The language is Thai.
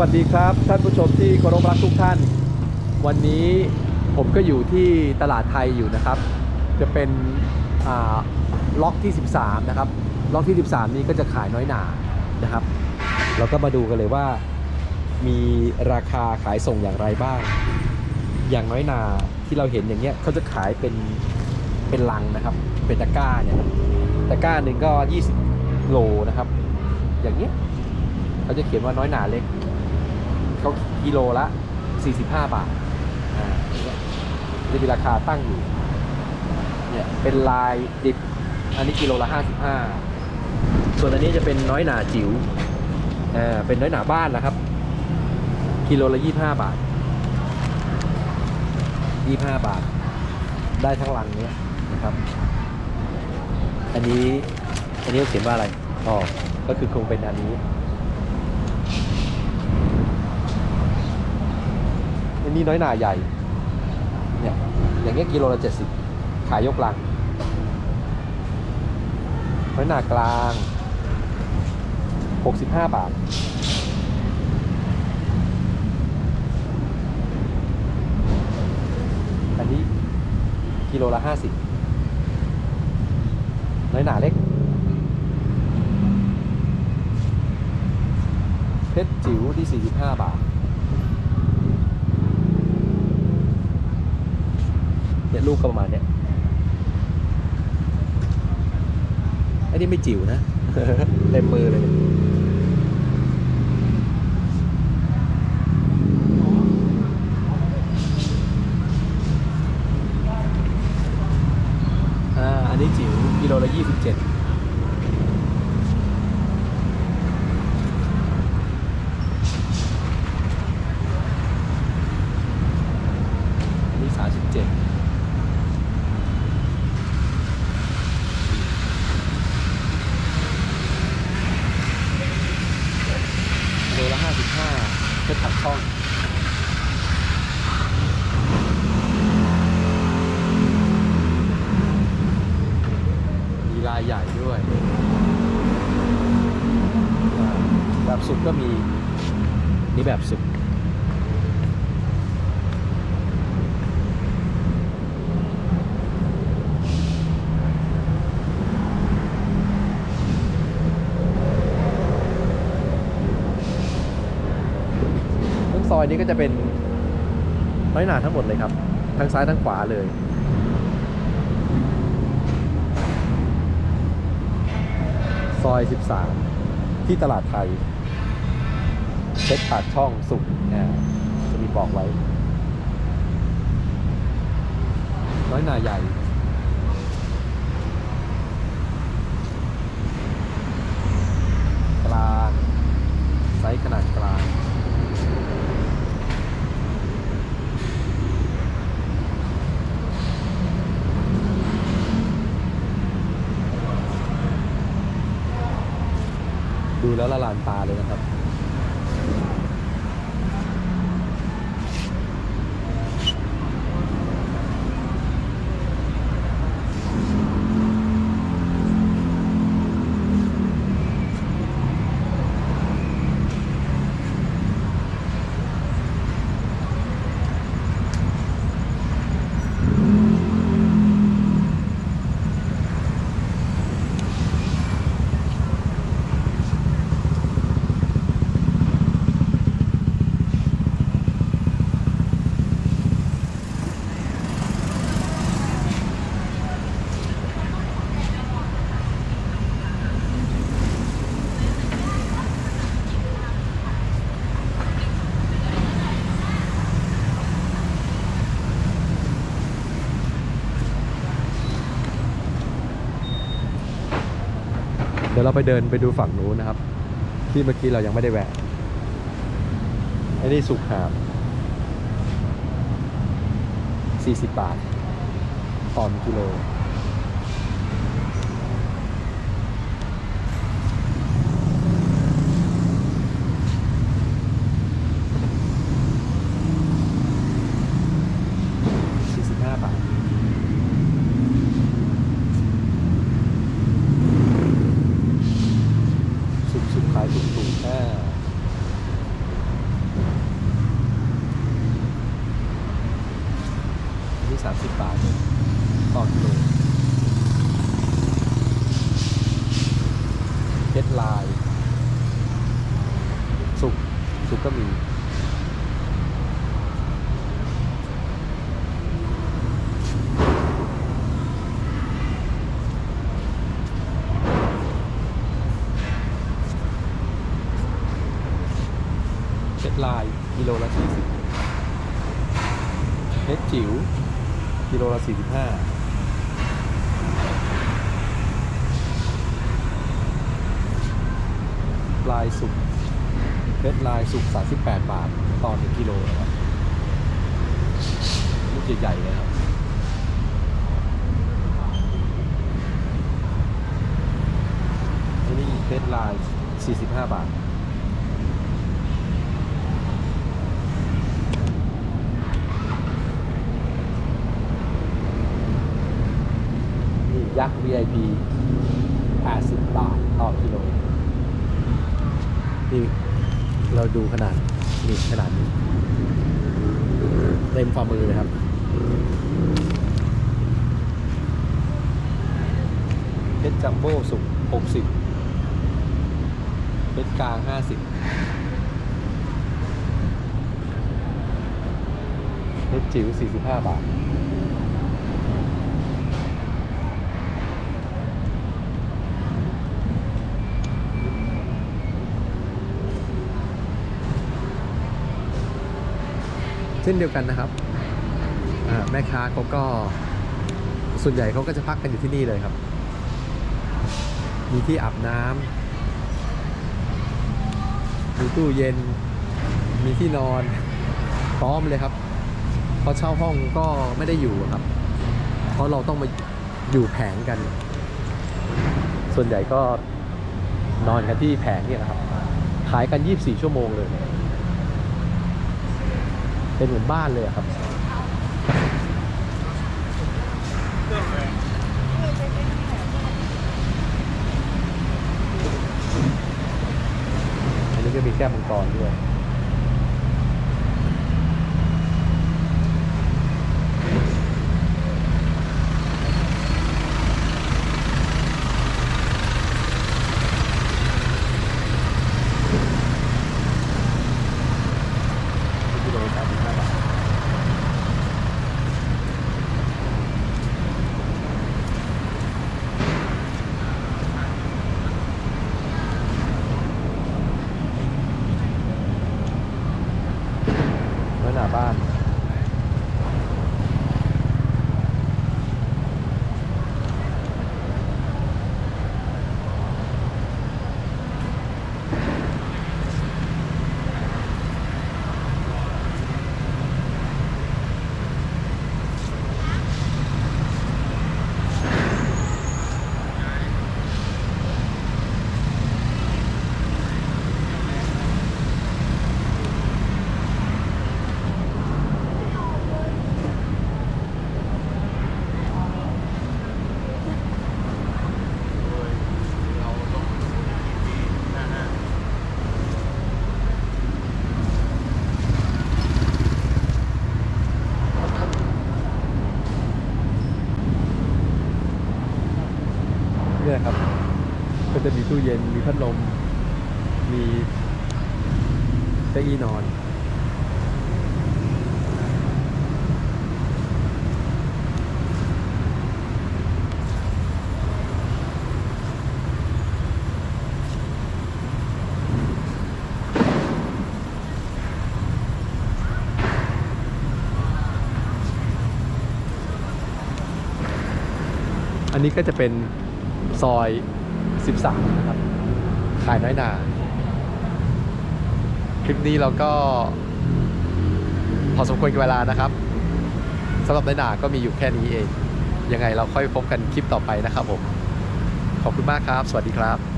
วัสดีครับ ท่านผู้ชมที่เคารพรักทุกท่าน วันนี้ผมก็อยู่ที่ตลาดไทยอยู่นะครับ จะเป็นล็อกที่ 13 นะครับ ล็อกที่ 13 นี้ก็จะขายน้อยหนานะครับ เราก็มาดูกันเลยว่า มีราคาขายส่งอย่างไรบ้าง อย่างน้อยหนาที่เราเห็นอย่างเงี้ยเขาจะขายเป็นเป็นลังนะครับ เป็นตะกร้าเนี่ยตะกร้าหนึ่งก็ 20 โลนะครับ อย่างเงี้ยเขาจะเขียนว่าน้อยหนาเล็ก เขากิโลละ 45 บาทอ่าอย่างเงี้ยจะมีราคาตั้งอยู่เนี่ยเป็นลายดิบอันนี้กิโลละ 55 ส่วนอันนี้จะเป็นน้อยหนาจิ๋วอ่าเป็นน้อยหนาบ้านนะครับ กิโลละ 25 บาท 25 บาท ได้ทั้งลังเนี้ยนะครับ อันนี้อันนี้เขาเขียนว่าอะไรอ๋อก็คือคงเป็นอันนี้ นนี้น้อยหนาใหญ่ เนี่ย อย่างเงี้ยกิโลละเจ็ดสิบขายยกลัง น้อยหนากลางหกสิบห้าบาท อันนี้กิโลละห้าสิบน้อยหนาเล็ก เพชรจิ๋วที่สี่สิบห้าบาท เนี่ย ลูกก็ประมาณเนี้ยอันนี้ไม่จิ๋วนะเต็มมือเลยเนี่ยอ่าอันนี้จิ๋วกิโลละยี่สิบเจ็ดอันนี้สามสิบเจ็ด โลละห้าสิบห้าเพื่อถักช่อง มีลายให ญ่ด้วย แบบสุกก็มีนี่แบบสุกทั้งซอยนี้ก็จะเป็นน้อยหนาทั้งหมดเลยครับ ทั้งซ้ายทั้งขวาเลย ซอย 13 ที่ตลาดไทยเพชรปากช่องสุกจะมีบอกไว้ น้อยหนาใหญ่กลางไซส์ขนาดกลาง ดู แล้วละลานตาเลยนะครับ เดี๋ ยวเราไปเดินไปดูฝั่งนู้นนะครับ ที่เมื่อกี้เรายังไม่ได้แวะไอ้นี่สุกหาบ40 บาทต่อกิโล 45 บาท สุกสุกขายถูกถูกอ่า 30 บาทเลยต่อกิโลเพชรลาย สุก สุกก็มี เพชรลายกิโลละ40เพชรจิ๋วกิโลละ45ลายสุกเพชรลายสุก38 บาท ต่อ1กิโลนะครับลูกใหญ่ๆเลยครับอันนี้เพชรลาย 45 บาท นี่ ยักษ์ VIP 80 บาท ต่อกิโล นี่ เราดูขนาด นี่ ขนาดนี้ เต็มฝ่ามือเลยครับ เพชรจัมโบ้สุก60 เพชรกลาง 50เพชรจิ๋ว45 บาท เช่นเดียวกันนะครับแม่ค้าเขาก็ส่วนใหญ่เขาก็จะพักกันอยู่ที่นี่เลยครับ มีที่อาบน้ำมีตู้เย็น มีที่นอนพร้อมเลยครับเพราะเช่าห้องก็ไม่ได้อยู่ครับ เพราะเราต้องมาอยู่แผงกัน ส่วนใหญ่ก็นอนกันที่แผงเนี่ยนะครับ ขายกัน 24 ชั่วโมงเลย เป็นเหมือนบ้านเลยครับอันนี้ก็มีแก้วมังกรด้วย กิโลสามสิบห้าบาท ไว้หน้าบ้าน เนี่ยครับ ก็ จะมีตู้เย็น มีพัดลม มีเก้าอี้นอน อันนี้ก็จะเป็นซอย 13นะครับ ขายน้อยหนา คลิปนี้เราก็ พอสมควรกับเวลานะครับสำหรับน้อยหนาก็มีอยู่แค่นี้เอง ยังไงเราค่อยพบกันคลิปต่อไปนะครับผม ขอบคุณมากครับ สวัสดีครับ